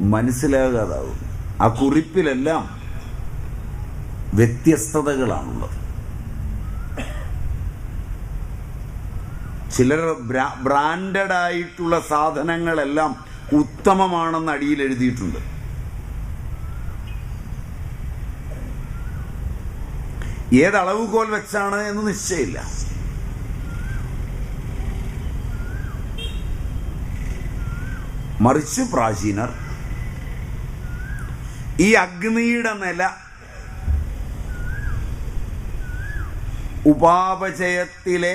മനസ്സിലാകാതാവും. ആ കുറിപ്പിലെല്ലാം വ്യത്യസ്തതകളാണുള്ളത്. ചിലർ ബ്രാൻഡഡ് ആയിട്ടുള്ള സാധനങ്ങളെല്ലാം ഉത്തമമാണെന്ന് അടിയിൽ എഴുതിയിട്ടുണ്ട്. ഏതളവ് കോൽ വെച്ചാണ് എന്ന് നിശ്ചയമില്ല. മറിച്ച് പ്രാചീനർ ഈ അഗ്നിയുടെ നില ഉപാപചയത്തിലെ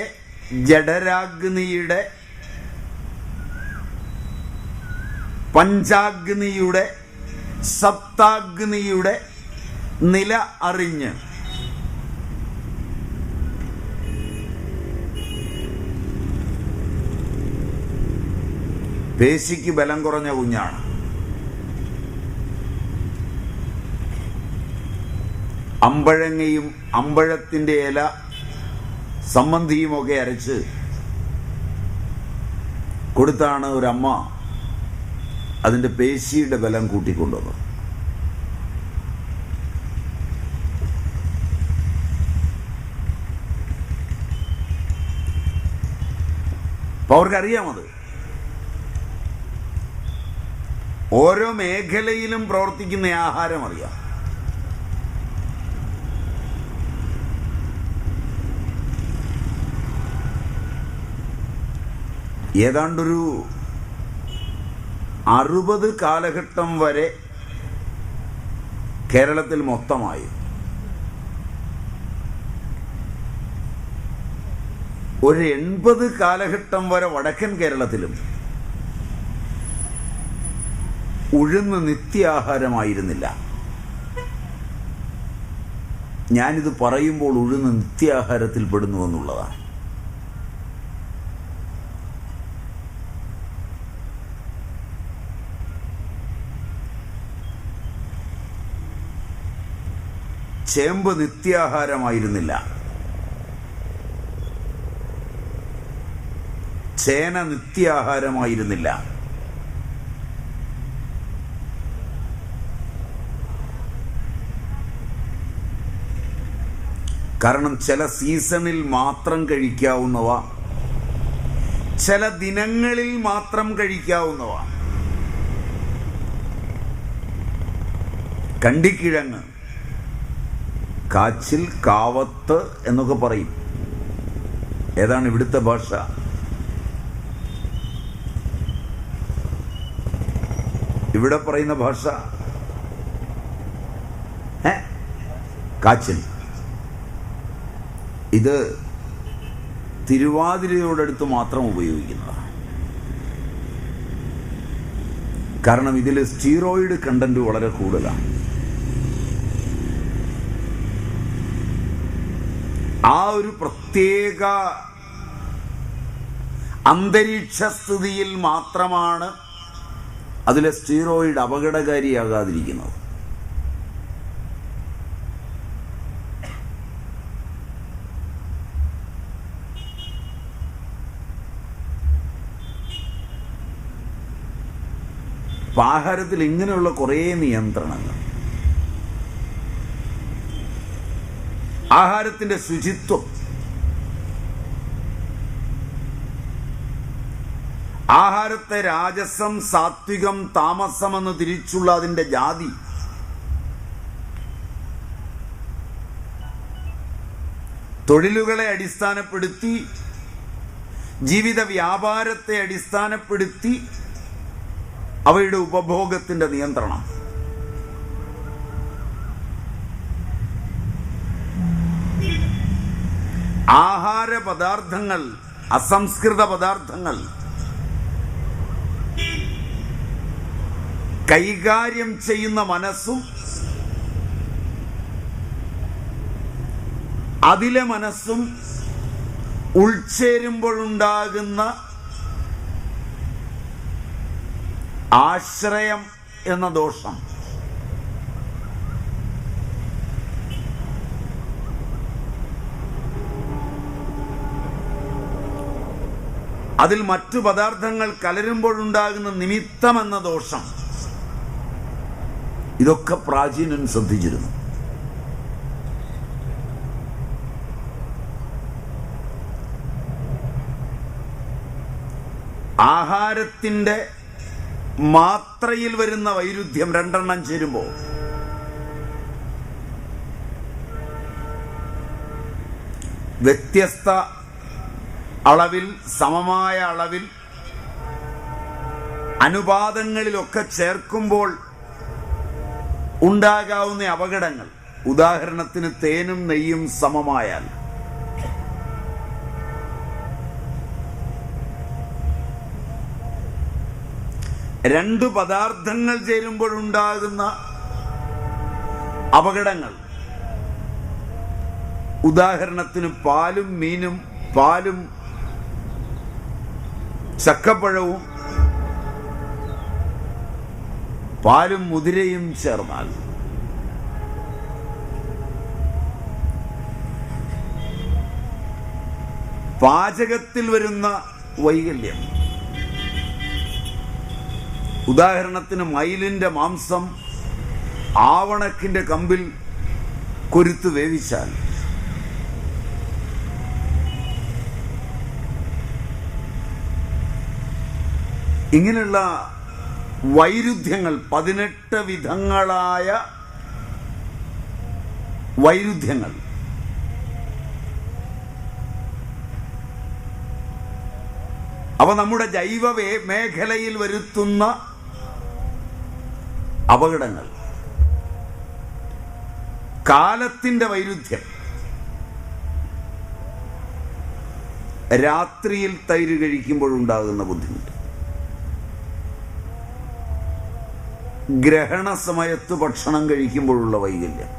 ജഡരാഗ്നിയുടെ പഞ്ചാഗ്നിയുടെ സപ്താഗ്നിയുടെ നില അറിഞ്ഞ് പേശിക്ക് ബലം കുറഞ്ഞ കുഞ്ഞാണ്. അമ്പഴങ്ങയും അമ്പഴത്തിന്റെ ഇല സംബന്ധിയുമൊക്കെ അരച്ച് കൊടുത്താണ് ഒരമ്മ അതിന്റെ പേശിയുടെ ബലം കൂട്ടിക്കൊണ്ടുവന്നത്. അപ്പോൾ അവർക്കറിയാമത്. ഓരോ മേഖലയിലും പ്രവർത്തിക്കുന്ന ആഹാരം അറിയാം. ഏതാണ്ടൊരു അറുപത് കാലഘട്ടം വരെ കേരളത്തിൽ മൊത്തമായി. ഒരു എൺപത് കാലഘട്ടം വരെ വടക്കൻ കേരളത്തിലും ഉഴുന്ന് നിത്യാഹാരമായിരുന്നില്ല. ഞാനിത് പറയുമ്പോൾ ഉഴുന്ന് നിത്യാഹാരത്തിൽ പെടുന്നു ചേമ്പ് നിത്യാഹാരമായിരുന്നില്ല. ചേന നിത്യാഹാരമായിരുന്നില്ല. കാരണം ചില സീസണിൽ മാത്രം കഴിക്കാവുന്നവ ചില ദിനങ്ങളിൽ മാത്രം കഴിക്കാവുന്നവ. കണ്ടിക്കിഴങ്ങ് കാച്ചിൽ കാവത്ത് എന്നൊക്കെ പറയും. ഏതാണ് ഇവിടുത്തെ ഭാഷ? ഇവിടെ പറയുന്ന ഭാഷ? ഏ? കാച്ചിൽ. ഇത് തിരുവാതിരയോടടുത്ത് മാത്രം ഉപയോഗിക്കുന്നതാണ്. കാരണം ഇതിൽ സ്റ്റീറോയിഡ് കണ്ടന്റ് വളരെ കൂടുതലാണ്. ആ ഒരു പ്രത്യേക അന്തരീക്ഷ സ്ഥിതിയിൽ മാത്രമാണ് അതിലെ സ്റ്റീറോയിഡ് അപകടകാരിയാകാതിരിക്കുന്നത്. ആഹാരത്തിൽ ഇങ്ങനെയുള്ള കുറേ നിയന്ത്രണങ്ങൾ. ആഹാരത്തിന്റെ ശുചിത്വം. ആഹാരത്തെ രാജസം സാത്വികം താമസം എന്ന് തിരിച്ചുള്ള അതിന്റെ ജാതി. തൊഴിലുകളെ അടിസ്ഥാനപ്പെടുത്തി ജീവിത വ്യാപാരത്തെ അടിസ്ഥാനപ്പെടുത്തി അവയുടെ ഉപഭോഗത്തിന്റെ നിയന്ത്രണം. ആഹാര പദാർത്ഥങ്ങൾ അസംസ്കൃത പദാർത്ഥങ്ങൾ കൈകാര്യം ചെയ്യുന്ന മനസ്സും അതിലെ മനസ്സും ഉൾച്ചേരുമ്പോഴുണ്ടാകുന്ന ആശ്രയം എന്ന ദോഷം. അതിൽ മറ്റു പദാർത്ഥങ്ങൾ കലരുമ്പോഴുണ്ടാകുന്ന നിമിത്തം എന്ന ദോഷം. ഇതൊക്കെ പ്രാചീനൻ ശ്രദ്ധിച്ചിരുന്നു. ആഹാരത്തിന്റെ മാത്രയിൽ വരുന്ന വൈരുദ്ധ്യം രണ്ടെണ്ണം ചേരുമ്പോൾ വ്യത്യസ്ത അളവിൽ സമമായ അളവിൽ അനുപാതങ്ങളിലൊക്കെ ചേർക്കുമ്പോൾ ഉണ്ടാകാവുന്ന അപകടങ്ങൾ. ഉദാഹരണത്തിന് തേനും നെയ്യും സമമായാൽ. രണ്ട് പദാർത്ഥങ്ങൾ ചേരുമ്പോഴുണ്ടാകുന്ന അപകടങ്ങൾ. ഉദാഹരണത്തിന് പാലും മീനും പാലും ചക്കപ്പഴവും പാലും മുതിരയും ചേർന്നാൽ പാചകത്തിൽ വരുന്ന വൈകല്യം. ഉദാഹരണത്തിന് മയിലിന്റെ മാംസം ആവണക്കിന്റെ കമ്പിൽ കൊരുത്ത് വേവിച്ചാൽ ഇങ്ങനെയുള്ള വൈരുദ്ധ്യങ്ങൾ പതിനെട്ട് വിധങ്ങളായ വൈരുദ്ധ്യങ്ങൾ. അവ നമ്മുടെ ജൈവ മേഖലയിൽ വരുത്തുന്ന അപകടങ്ങൾ. കാലത്തിന്റെ വൈരുദ്ധ്യം. രാത്രിയിൽ തൈര് കഴിക്കുമ്പോഴുണ്ടാകുന്ന ബുദ്ധിമുട്ട്. ഗ്രഹണ സമയത്ത് ഭക്ഷണം കഴിക്കുമ്പോഴുള്ള വൈകല്യം.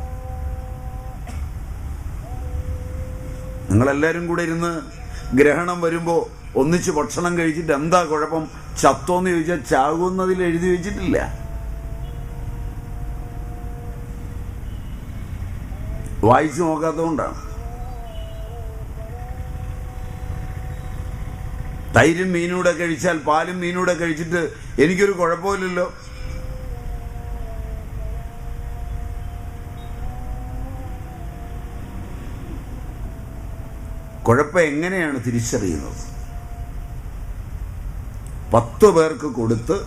നിങ്ങളെല്ലാവരും കൂടെ ഇരുന്ന് ഗ്രഹണം വരുമ്പോൾ ഒന്നിച്ച് ഭക്ഷണം കഴിച്ചിട്ട് എന്താ കുഴപ്പം? ചത്തോന്ന് ചോദിച്ചാൽ ചാകുന്നതിൽ എഴുതി വെച്ചിട്ടില്ല. വായിച്ചു നോക്കാത്തതുകൊണ്ടാണ്. തൈരും മീനൂടെ കഴിച്ചാൽ പാലും മീനൂടെ കഴിച്ചിട്ട് എനിക്കൊരു കുഴപ്പമില്ലല്ലോ. കുഴപ്പം എങ്ങനെയാണ് തിരിച്ചറിയുന്നത്? പത്ത് പേർക്ക് കൊടുത്ത്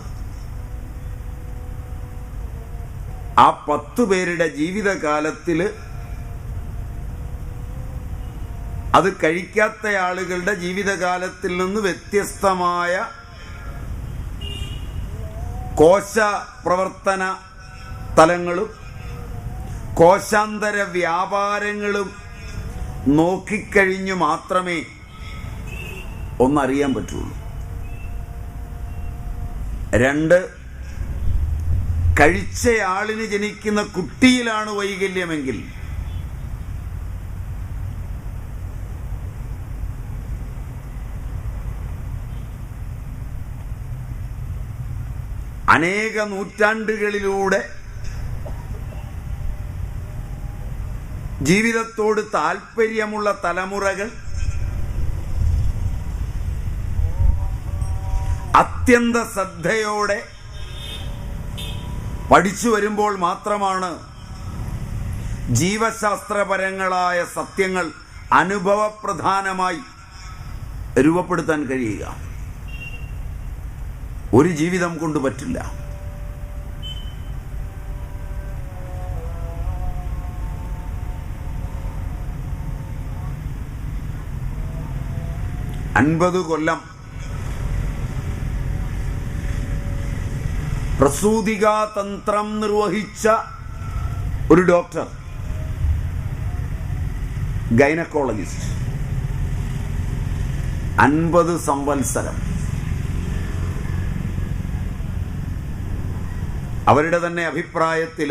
ആ പത്ത് പേരുടെ ജീവിതകാലത്തിൽ അത് കഴിക്കാത്ത ആളുകളുടെ ജീവിതകാലത്തിൽ നിന്ന് വ്യത്യസ്തമായ കോശ പ്രവർത്തന തലങ്ങളും കോശാന്തര വ്യാപാരങ്ങളും നോക്കിക്കഴിഞ്ഞു മാത്രമേ ഒന്നറിയാൻ പറ്റുള്ളൂ. രണ്ട് കഴിച്ചയാളിന് ജനിക്കുന്ന കുട്ടിയിലാണ് വൈകല്യമെങ്കിൽ അനേക നൂറ്റാണ്ടുകളിലൂടെ ജീവിതത്തോട് താല്പര്യമുള്ള തലമുറകൾ അത്യന്ത ശ്രദ്ധയോടെ പഠിച്ചു വരുമ്പോൾ മാത്രമാണ് ജീവശാസ്ത്രപരങ്ങളായ സത്യങ്ങൾ അനുഭവപ്രധാനമായി രൂപപ്പെടുത്താൻ കഴിയുക. ഒരു ജീവിതം കൊണ്ട് പറ്റില്ല. അൻപത് കൊല്ലം പ്രസൂതികാ തന്ത്രം നിർവഹിച്ച ഒരു ഡോക്ടർ ഗൈനക്കോളജിസ്റ്റ്. അൻപത് സംവത്സരം. അവരുടെ തന്നെ അഭിപ്രായത്തിൽ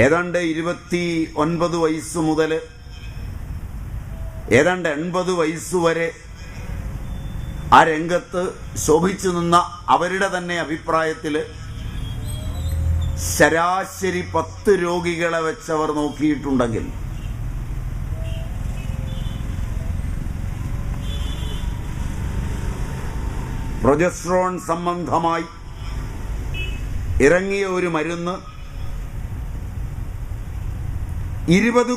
ഏതാണ്ട് ഇരുപത്തി ഒൻപത് വയസ്സ് മുതൽ ഏതാണ്ട് എൺപത് വരെ ആ രംഗത്ത് ശോഭിച്ചു നിന്ന അവരുടെ തന്നെ അഭിപ്രായത്തിൽ ശരാശരി പത്ത് രോഗികളെ വെച്ചവർ നോക്കിയിട്ടുണ്ടെങ്കിൽ പ്രൊജസ്ട്രോൺ സംബന്ധമായി ഇറങ്ങിയ ഒരു മരുന്ന് ഇരുപത്